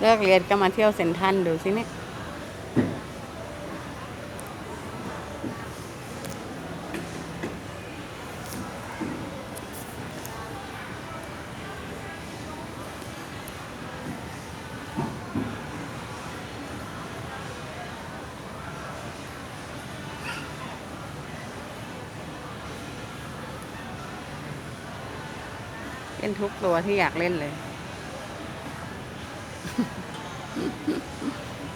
เลิกเรียนก็มาเที่ยวเซ็นทรัลดูสิเนี่ยเล่นทุกตัวที่อยากเล่นเลย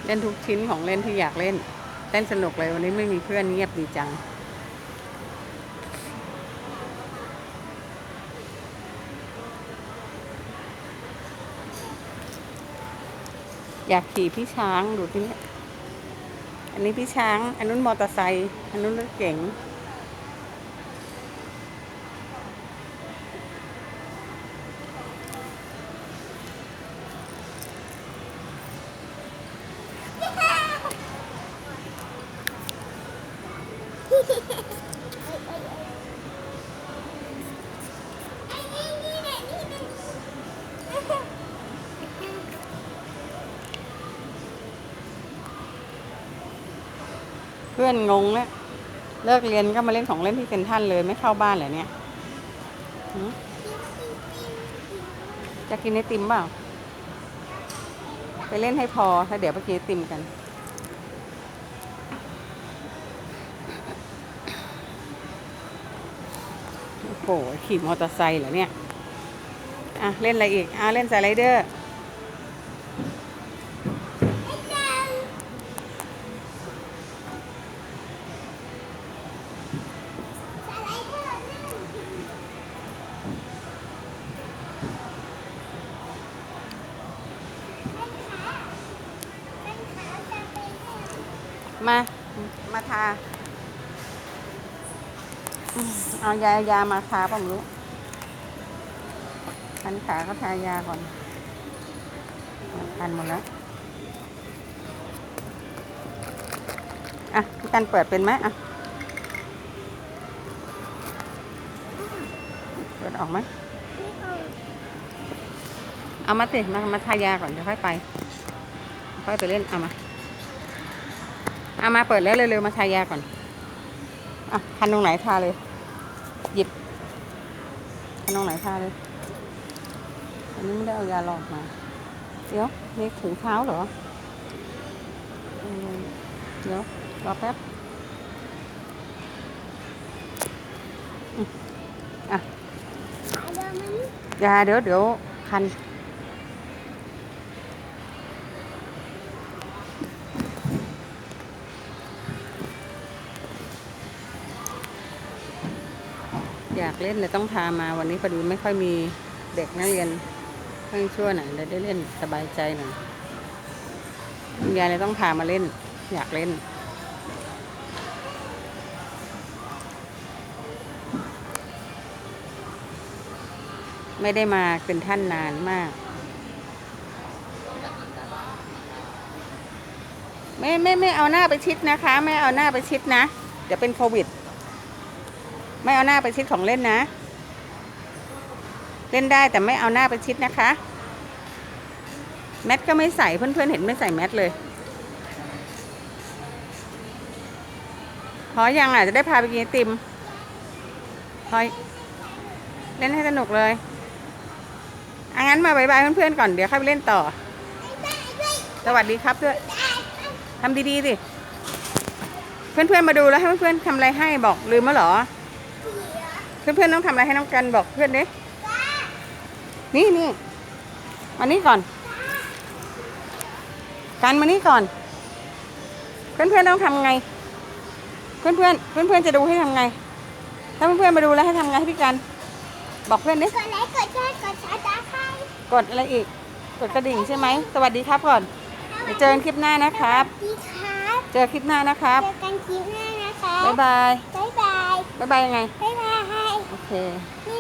เล่นทุกชิ้นของเล่นที่อยากเล่น เล่นสนุกเลยวันนี้ไม่มีเพื่อนเงียบดีจัง อยากขี่พี่ช้างดูที่นี่อันนี้พี่ช้าง อันนู้นมอเตอร์ไซค์อันนู้นรถเก๋ง พื่อนงงแล้วเลิกเรียนก็มาเล่นของเล่นที่เซ็นทรัลเลยไม่เข้าบ้านเหรอเนี่ยจะกินไอติมเปล่าไปเล่นให้พอแล้วเดี๋ยวไปกินไอติมกันโอ้โหขี่มอเตอร์ไซค์เหรอเนี่ย อะ เล่นอะไรอีก อะ เล่นสไลเดอร์ มา มาทาเอายายามาทาเปล่าไม่รู้พันขาก็ทายาก่อนพันหมดแล้วอะพี่กันเปิดเป็นไหมอะ เปิดออกไหมเอามาสิมามาทายาก่อนเดี๋ยวค่อยไป ค่อยไปเล่น เอามา เอามาเปิดแล้วเร็วๆมาทายาก่อนอะคันตรงไหนทาเลย หยิบคันตรงไหนทาเลยอันนี้ไม่ได้เอายาหลอกมา เดี๋ยวนี่ถุงเท้าเหรออืมเดี๋ยวรอแป๊บอืมอะยาเดี๋ยวเดี๋ยวคัน อยากเล่นเลยต้องพามาวันนี้พอดีไม่ค่อยมีเด็กนักเรียนเพิ่งชั่วหน่อยเลยได้เล่นสบายใจหน่อยคุณยายเลยต้องพามาเล่น อยากเล่น ไม่ได้มาเป็นท่านนานมาก ไม่ไม่ไม่เอาหน้าไปชิดนะคะ ไม่เอาหน้าไปชิดนะ เดี๋ยวเป็นโควิด ไม่เอาหน้าไปชิดของเล่นนะ เล่นได้แต่ไม่เอาหน้าไปชิดนะคะ แมทก็ไม่ใส่เพื่อนๆเห็นไม่ใส่แมทเลยพอยังอะจะได้พาไปกินไอติมพอเล่นให้สนุกเลยอังั้นมาบายบายเพื่อนๆก่อนเดี๋ยวค่อยไปเล่นต่อ สวัสดีครับด้วยทำดีๆสิ เพื่อนๆมาดูแล้วให้เพื่อนๆทำอะไรให้บอกลืมมั้หรอ เพื่อนๆต้องทำอะไรให้น้องกันบอกเพื่อนดินี่นี่มานี่ก่อน กันมานี่ก่อน เพื่อนๆต้องทำไง เพื่อนๆเพื่อนๆจะดูให้ทำไง ถ้าเพื่อนๆมาดูแล้วให้ทำไงให้พี่กัน บอกเพื่อนดิกดไลค์กดแชร์กดซับสไครต์กดอะไรอีก กดกระดิ่งใช่ไหมสวัสดีครับก่อนเดี๋ยวเจอกันคลิปหน้านะครับ สวัสดีครับ เจอคลิปหน้านะครับ เจอกันคลิปหน้านะคะ บ๊ายบาย บ๊ายบายบ๊ายบายยังไง บ๊ายบาย โอเคนี่